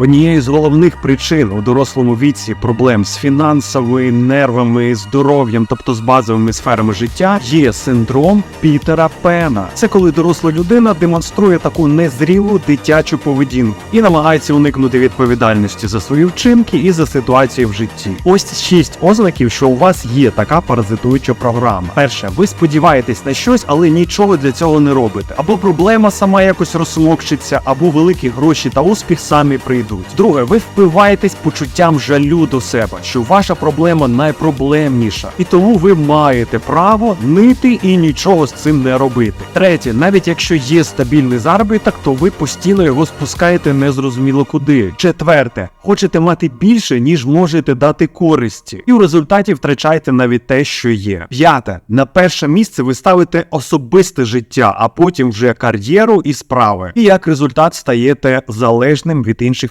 Однією з головних причин у дорослому віці проблем з фінансовими, нервами, здоров'ям, тобто з базовими сферами життя, є синдром Пітера Пена. Це коли доросла людина демонструє таку незрілу дитячу поведінку і намагається уникнути відповідальності за свої вчинки і за ситуації в житті. Ось шість ознаків, що у вас є така паразитуюча програма. Перше, ви сподіваєтесь на щось, але нічого для цього не робите. Або проблема сама якось розсмокчиться, або великі гроші та успіх самі прийдуть. Друге, ви впиваєтесь почуттям жалю до себе, що ваша проблема найпроблемніша, і тому ви маєте право нити і нічого з цим не робити. Третє, навіть якщо є стабільний заробіток, то ви постійно його спускаєте незрозуміло куди. Четверте, хочете мати більше, ніж можете дати користі, і в результаті втрачаєте навіть те, що є. П'яте, на перше місце ви ставите особисте життя, а потім вже кар'єру і справи. І як результат стаєте залежним від інших